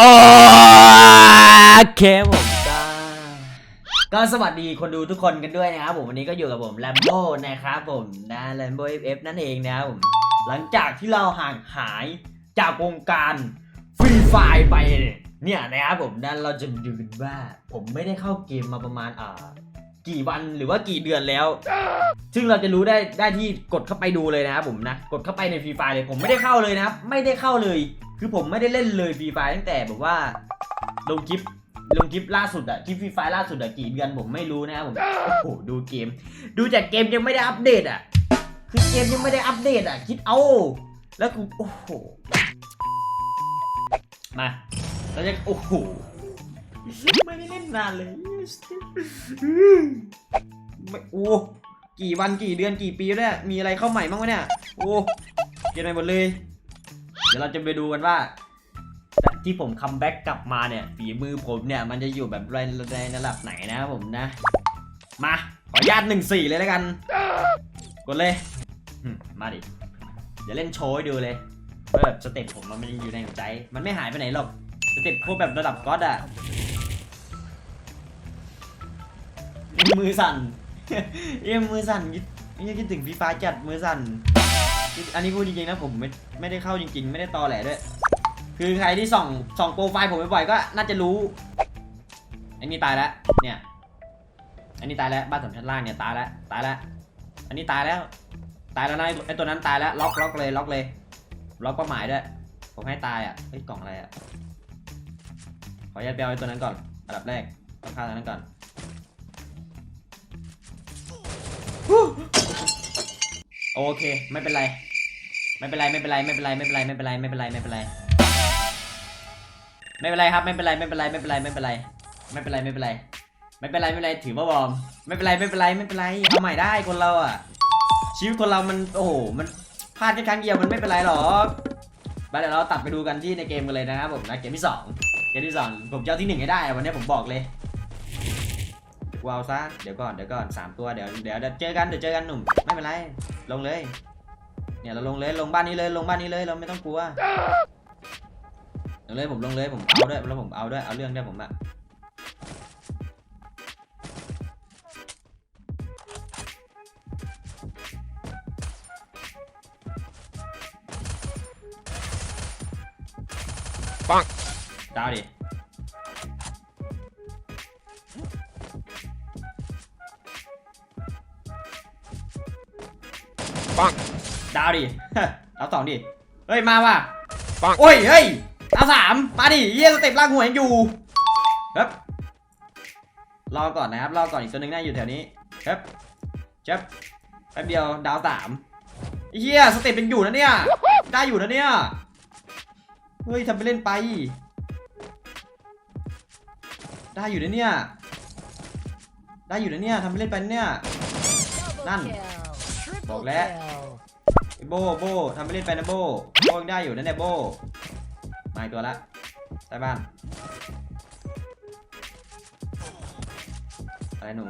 โอเคผมก็ก็สวัสดีคนดูทุกคนกันด้วยนะครับผมวันนี้ก็อยู่กับผมแลมโบ้นะครับผมนะแลมโบ้เอฟนั่นเองนะครับผมหลังจากที่เราห่างหายจากวงการฟรีไฟไปเนี่ยนะครับผมนั่นเราจะดูกันว่า ผมไม่ได้เข้าเกมมาประมาณอ่ากี่วันหรือว่ากี่เดือนแล้ว ซึ่งเราจะรู้ได้ได้ที่กดเข้าไปดูเลยนะครับผมนะ กดเข้าไปในฟรีไฟเลยผมไม่ได้เข้าเลยนะครับ ไม่ได้เข้าเลย คือผมไม่ได้เล่นเลยฟรีไฟตั้งแต่แบบว่าลงคลิปลงคลิปล่าสุดอะคลิปฟรีไฟล่าสุดอะกี่เดือนผมไม่รู้นะครับผมโอ้โหดูเกม ดูจากเกมยังไม่ได้อัปเดตอะคือเกมยังไม่ได้อัปเดตอะคิดเอา แล้วกูโอ้โหมาเราจะโอ้โหไม่ได้เล่นนานเลยไม่โอ้กี่วันกี่เดือนกี่ปีแล้วมีอะไรเข้าใหม่บ้างวะเนี่ยโอ้เกมใหม่หมดเลย เดี๋ยวเราจะไปดูกันว่าที่ผมคัมแบ็กกลับมาเนี่ยฝีมือผมเนี่ย มันจะอยู่แบบในในระดับไหนนะครับผมนะ มา ขออนุญาตหนึ่งสี่เลยแล้วกัน กดเลย มาดิ เดี๋ยวเล่นโชว์ให้ดูเลยว่าแบบสเต็ปผมมันยังอยู่ในหัวใจ มันไม่หายไปไหนหรอกสเต็ปพวกแบบระดับก๊อตอะมือสั่นเอ็มมือสั่นนี่คิดถึงฟีฟ้าจัดมือสั่น อันนี้พูดจริงๆนะผมไม่ไม่ได้เข้าจริง ๆ ไม่ได้ตอแหลด้วย คือใครที่ส่องส่องโปรไฟล์ผมบ่อยๆก็น่าจะรู้อันนี้ตายแล้วเนี่ย อันนี้ตายแล้วบ้านสามชั้นล่างเนี่ยตายแล้วตายแล้ว อันนี้ตายแล้ว ตายแล้วนะไอ้ไอตัวนั้นตายแล้วล็อกล็อกเลยล็อกเลยล็อกเป้าหมายด้วยผมให้ตายอะเฮ้ยกล่องอะไรอะขออนุญาตไปเอาไอ้ตัวนั้นก่อนอันดับแรกต้องฆ่าตัวนั้นก่อนโอเค ไม่เป็นไร ไม่เป็นไรไม่เป็นไรไม่เป็นไรไม่เป็นไรไม่เป็นไรไม่เป็นไรไม่เป็นไรไม่เป็นไรครับไม่เป็นไรไม่เป็นไรไม่เป็นไรไม่เป็นไรไม่เป็นไรไม่เป็นไรไม่เป็นไรไม่เป็นไรถือว่าวอร์มไม่เป็นไรไม่เป็นไรไม่เป็นไรเอาใหม่ได้คนเราอะชีวิตคนเรามันโอ้โหมันพลาดแค่ครั้งเดียวมันไม่เป็นไรหรอกมาเดี๋ยวเราตัดไปดูกันที่ในเกมกันเลยนะครับผมนะเกมที่สองเกมที่สองผมจะเอาที่หนึ่งให้ได้วันนี้ผมบอกเลยว้าวซะเดี๋ยวก่อนเดี๋ยวก่อนสามตัวเดี๋ยวเดี๋ยวเดี๋ยวเจอกันเดี๋ยวเจอกันหนุ่มไม่เป็นไรลงเลย เนี่ยเราลงเลยลงบ้านนี้เลยลงบ้านนี้เลยเราไม่ต้องกลัวลงเลยผมลงเลยผมเอาด้วยแล้วผมเอาด้วยเอาเรื่องด้วยผมอะปังดาวดิ ดาวดิ ดาวสองดิ เฮ้ยมาว่ะปังโอ้ยเฮ้ยดาวสามมาดิเยี่ยสเต็ปล่างหัวยังอยู่ครับรอก่อนนะครับรอก่อนอีกตัวหนึ่งน่าอยู่แถวนี้ครับเจ็บแป๊บเดียวดาวสามเฮียสเต็ปยังอยู่นะเนี่ยได้อยู่นะเนี่ยเฮ้ยทำไปเล่นไป ได้อยู่นะเนี่ยได้อยู่นะเนี่ยทำไปเล่นไปนะเนี่ยนั่นบอกแล้วไอ้ โบโบทำไปเล่นไปนะโบโบยังได้อยู่นะเนี่ยโบมาอีกตัวละใต้บ้านอะไรหนุ่ม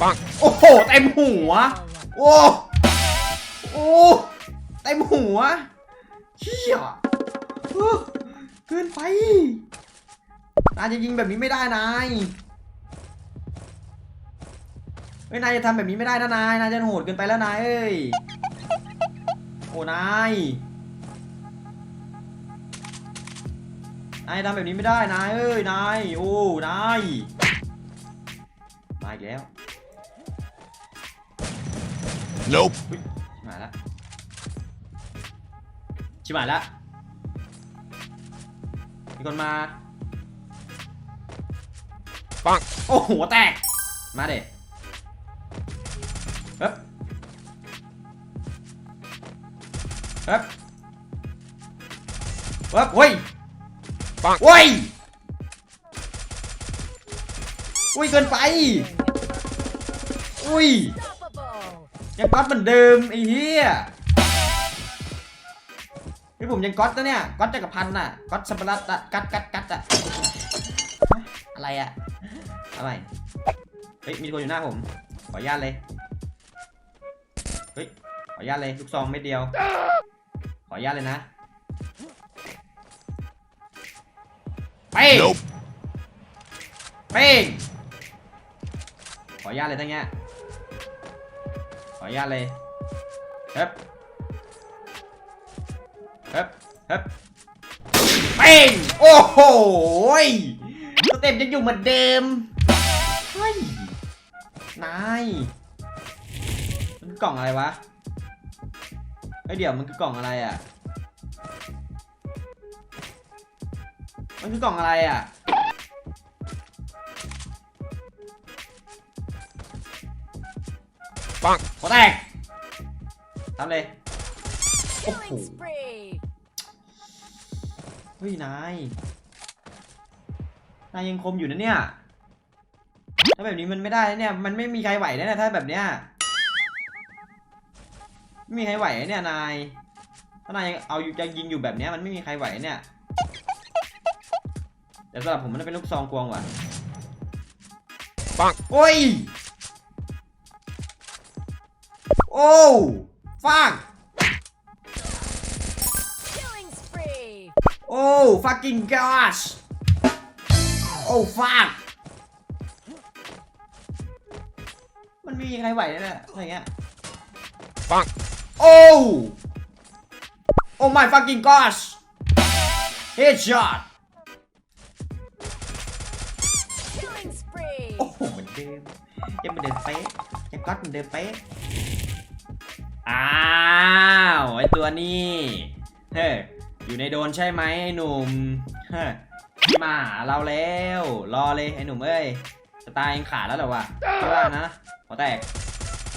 ปังโอ้โหเต็มหัวโอ้โอ้เต็มหัวเชี่ยเออเกินไปนายจะยิงแบบนี้ไม่ได้นาย เฮ้ยนายจะทำแบบนี้ไม่ได้นะนายนายจะโหดเกินไปแล้วนายเอ้ยโอ้นายนายทำแบบนี้ไม่ได้นายเอ้ยนายโอ้นายมาอีกแล้ว Nope. ชิบหายละชิบหายละมีคนมาปังโอ้โหแตกมาเด็เฮ้ยเฮ้ยเฮ้ยเฮ้ยปังเฮ้ยอุ้ยเกินไป อุ้ยยังก๊อตเหมือนเดิมไอ้เหี้ยนี่ผมยังก๊อตนะเนี่ยก๊อตจักรพันธ์น่ะก๊อตสัมปรัตอะกัดกัดกัดอะอะไรอะอะไรเฮ้ยมีคนอยู่หน้าผมขออนุญาตเลย เฮ้ย ขออนุญาตเลยลูกซองไม่เดียว ขออนุญาตเลยนะเป้ง Nope. เป้งขออนุญาตเลยทั้งเงี้ย ขออนุญาตเลยเฮ้บเฮ้บเฮ้บเป้งโอ้โหยสเต็ปยังอยู่เหมือนเดิม เฮ้ย นายมันคื อกล่องอะไรวะเฮ้ยเดี๋ยวมันคือกล่องอะไรอะ มันคือกล่องอะไรอะ ปังหัวแตกทำเลย โอ้โห Killing spree. เฮ้ย นาย นายยังคมอยู่นะเนี่ย ถ้าแบบนี้มันไม่ได้นะเนี่ย มันไม่มีใครไหวนะเนี่ยถ้าแบบเนี้ย ไม่มีใครไหวนะเนี่ยนายถ้านายยังเอาอยู่ยังยิงอยู่แบบเนี้ยมันไม่มีใครไหวเนี่ยแต่สำหรับผมมันเป็นลูกซองกวงว่ะปังโอ้ยโอ้ฟาก Killing spree. โอ้ fucking gosh โอ้ fuck มันไม่มีใครไหวเลยนะอะไรเงี้ยปัง โอ้โอ้ my fucking gosh headshot Killing spree. โอ้โหเหมือนเดิมยังเหมือนเดิมเป๊ะยังก๊อตเหมือนเดิมเป๊ะอ้าวไอตัวนี้เฮ้ยอยู่ในโดนใช่ไหมไอ้หนุ่มเฮ้ยมาหาเราแล้ว รอเลยไอ้หนุ่มเอ้ยสไตล์ยังขาดแล้วเหรอวะคิดว่านะหัวแตก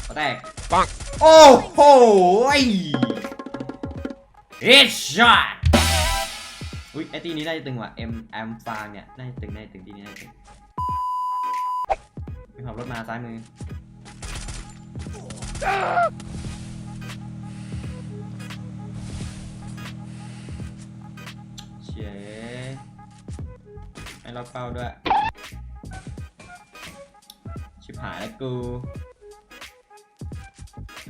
หัวแตกปัง โอ้โหเฮดช็อตอุ้ยไอตีนี้น่าจะตึงว่ะ M M ฟางเนี่ยน่าจะตึงน่าจะตึงตีนี้น่าจะตึงมีขับรถมาซ้ายมือเชยให้เราเป้าด้วย ชิบหายแล้วกูใค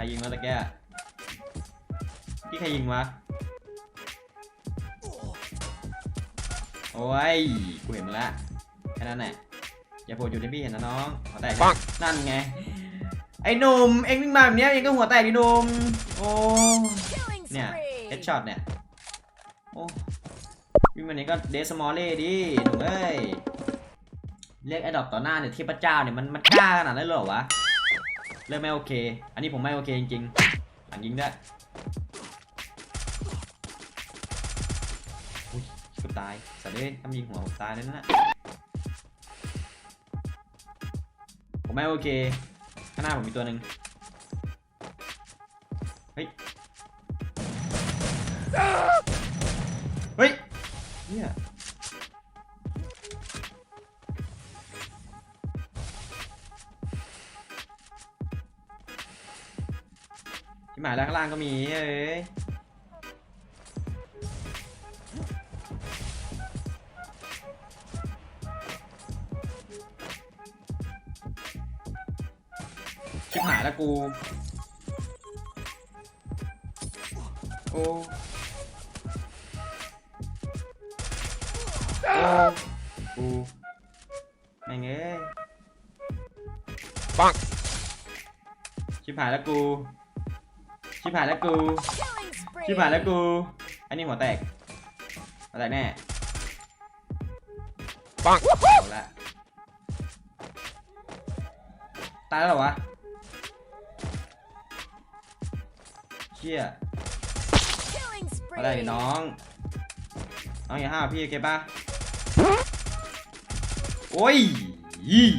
รยิงวะตะแกอะที่ใครยิงวะ โอ้ย กูเห็นมันละ แค่นั้นแหละ อย่าโผล่จุดที่พี่เห็นนะน้องหัวแตกปังนั่นไง ไอ้หนุ่ม เอ็งวิ่งมาแบบเนี้ยเอ็งก็หัวแตกดิหนุ่ม โอ้ Killing เนี่ย spree. เฮดช็อตเนี่ย โอ้วิ่งมานี้ก็เดสมอลเล่ดิหนุ่มเอ้ย เรียกไอ้ดอกต่อหน้าเนี่ยเทพเจ้าเนี่ยมันมันกล้าขนาดนั้นเลยเหรอวะ เริ่มไม่โอเค อันนี้ผมไม่โอเคจริงๆ หลังยิงด้วยอุ้ยเกือบตายสัตว์เอ้ยทำยิงหัวผมตายเลยนะผมไม่โอเค ข้างหน้าผมมีตัวหนึ่งเฮ้ยายแล้วข้างล่างก็มีเอ้ยชิบหายแล้วกู โอ้โอ้กูแม่งเอ้ยปังชิบหายแล้วกู ชิบหายแล้วกู Killing spree. ชิบหายแล้วกู อันนี้หัวแตกหัวแตกแน่ปังเอาละตายแล้วเหรอวะเชี่ย Killing หัวแตกดิ spree. น้อง น้องอย่าห้าวพี่โอเคปะโอ้ยยี่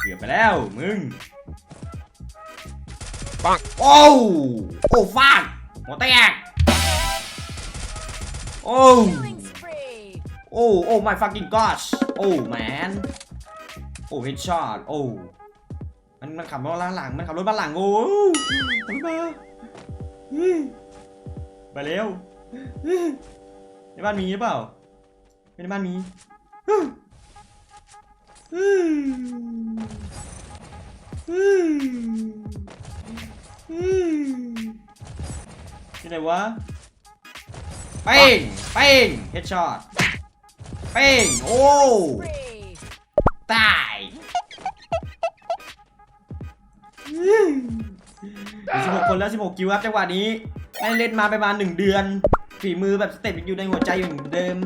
เกือบไปแล้วมึง ปังโอ้วโอ้ฟาดหัวแตกโอ้ Killing spree. โอ้โอ้ my fucking gosh โอ้ man โอ้ headshot โอ้มันมันขับรถล้างหลังมันขับรถบ้านหลังโอ้ขับรถมาอื้อไปเร็วอื้อในบ้านมีหรือเปล่าไม่ในบ้านมีอื้ออื้ออื้ออื้อ ที่ไหนวะเป้งเป้ง headshot เป้งโอ้ Spree. ตายสิบหกคนแล้วสิบหกคิวครับจังหวะนี้ได้เล่นมาประมาณหนึ่งเดือนฝีมือแบบสเต็ปยังอยู่ในหัวใจอยู่เหมือนเดิม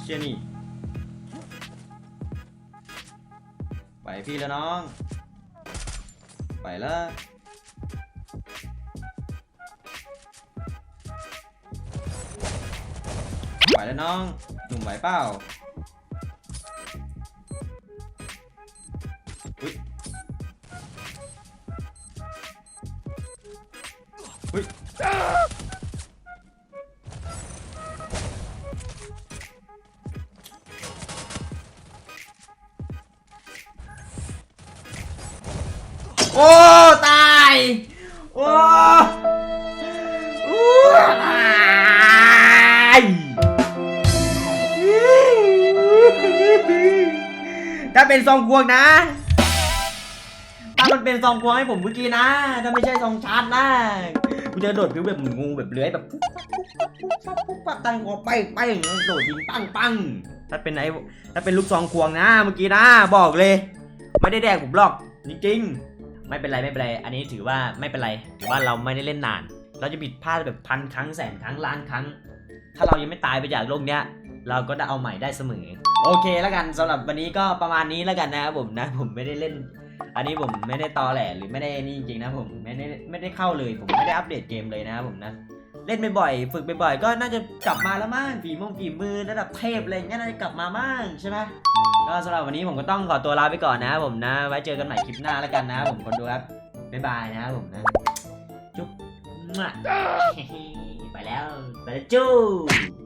เชียนี่ พี่แล้วน้อง ไปแล้วไหวแล้วน้องหนุ่มไหวเปล่าอุ้ยอุ้ย โอ้ตายโอ้อู้ตายถ้าเป็นซองควงนะถ้ามันเป็นซองควงให้ผมเมื่อกี้นะ ถ้าไม่ใช่ซองชาร์จนะกูจะโดดพิวแบบหมือนงูแบบเลื้อยแบบปุ๊บปั๊บปุ๊บปั๊บปุ๊บปั๊บตังคอไปไปโดดยิงปังปังถ้าเป็นไอ้ถ้าเป็นลูกซองควงนะเมื่อกี้นะ บอกเลย ไม่ได้แดกผมหรอกจริงๆ ไม่เป็นไรไม่เป็นไร อันนี้ถือว่าไม่เป็นไร ถือว่าเราไม่ได้เล่นนาน เราจะผิดพลาดแบบพันครั้งแสนครั้งล้านครั้ง ถ้าเรายังไม่ตายไปจากโลกเนี้ย เราก็ได้เอาใหม่ได้เสมอ โอเคแล้วกันสำหรับวันนี้ก็ประมาณนี้แล้วกันนะครับผมนะ ผมไม่ได้เล่น อันนี้ผมไม่ได้ตอแหลหรือไม่ได้นี่จริงๆนะผมไม่ได้ไม่ได้เข้าเลย ผมไม่ได้อัปเดตเกมเลยนะครับผมนะ เล่นบ่อยๆฝึกบ่อยๆก็น่าจะกลับมาแล้วมั้งฝีมงฝีมือระดับเทพอะไรอย่างเงี้ยน่าจะกลับมามั้งใช่ไหมก็สำหรับวันนี้ผมก็ต้องขอตัวลาไปก่อนนะผมนะ ไว้เจอกันใหม่คลิปหน้าแล้วกันนะผมคนดูครับบ๊ายบายนะผมนะจุ๊บมาไปแล้วไปแล้วจู้